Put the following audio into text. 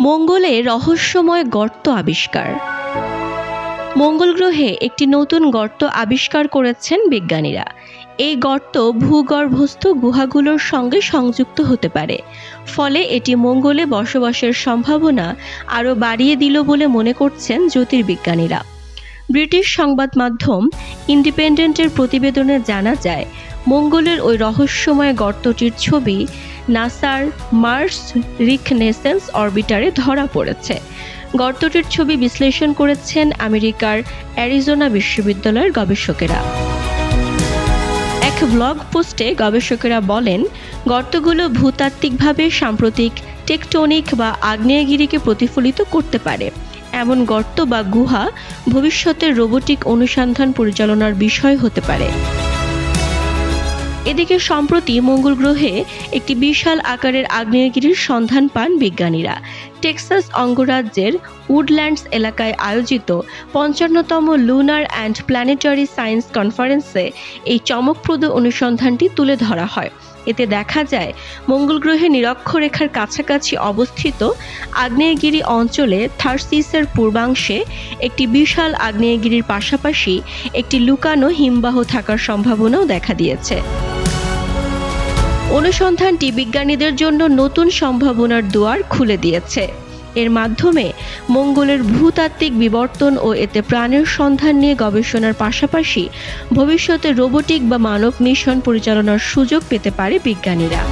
মঙ্গলে রহস্যময় গর্ত আবিষ্কার। মঙ্গল গ্রহে একটি নতুন গর্ত আবিষ্কার করেছেন বিজ্ঞানীরা। এই গর্ত ভূগর্ভস্থ গুহাগুলোর সঙ্গে সংযুক্ত হতে পারে। ফলে এটি মঙ্গলে বসবাসের সম্ভাবনা আরও বাড়িয়ে দিল বলে মনে করছেন জ্যোতির্বিজ্ঞানীরা। ব্রিটিশ সংবাদ মাধ্যম ইন্ডিপেন্ডেন্টের প্রতিবেদনে জানা যায়, মঙ্গলের ওই রহস্যময় গর্তটির ছবি নাসার মার্স রিকনেসেন্স অরবিটারে ধরা পড়েছে। গর্তটির ছবি বিশ্লেষণ করেছেন আমেরিকার অ্যারিজোনা বিশ্ববিদ্যালয়ের গবেষকেরা। এক ব্লগ পোস্টে গবেষকেরা বলেন, গর্তগুলো ভূতাত্ত্বিকভাবে সাম্প্রতিক টেকটনিক বা আগ্নেয়গিরিকে প্রতিফলিত করতে পারে। এমন গর্ত বা গুহা ভবিষ্যতে রোবোটিক অনুসন্ধান পরিচালনার বিষয় হতে পারে। এদিকে সম্প্রতি মঙ্গল গ্রহে একটি বিশাল আকারের আগ্নেয়গিরির সন্ধান পান বিজ্ঞানীরা। টেক্সাস অঙ্গরাজ্যের উডল্যান্ডস এলাকায় আয়োজিত পঞ্চান্নতম লুনার অ্যান্ড প্ল্যানেটারি সায়েন্স কনফারেন্সে এই চমকপ্রদ অনুসন্ধানটি তুলে ধরা হয়। এতে দেখা যায়, মঙ্গল গ্রহে নিরক্ষরেখার কাছাকাছি অবস্থিত আগ্নেয়গিরি অঞ্চলে থার্সিসের পূর্বাংশে একটি বিশাল আগ্নেয়গিরির পাশাপাশি একটি লুকানো হিমবাহ থাকার সম্ভাবনাও দেখা দিয়েছে। অনুসন্ধানটি বিজ্ঞানীদের জন্য নতুন সম্ভাবনার দুয়ার খুলে দিয়েছে। এর মাধ্যমে মঙ্গলের ভূতাত্ত্বিক বিবর্তন ও এতে প্রাণের সন্ধান নিয়ে গবেষণার পাশাপাশি ভবিষ্যতে রোবোটিক বা মানব মিশন পরিচালনার সুযোগ পেতে পারে বিজ্ঞানীরা।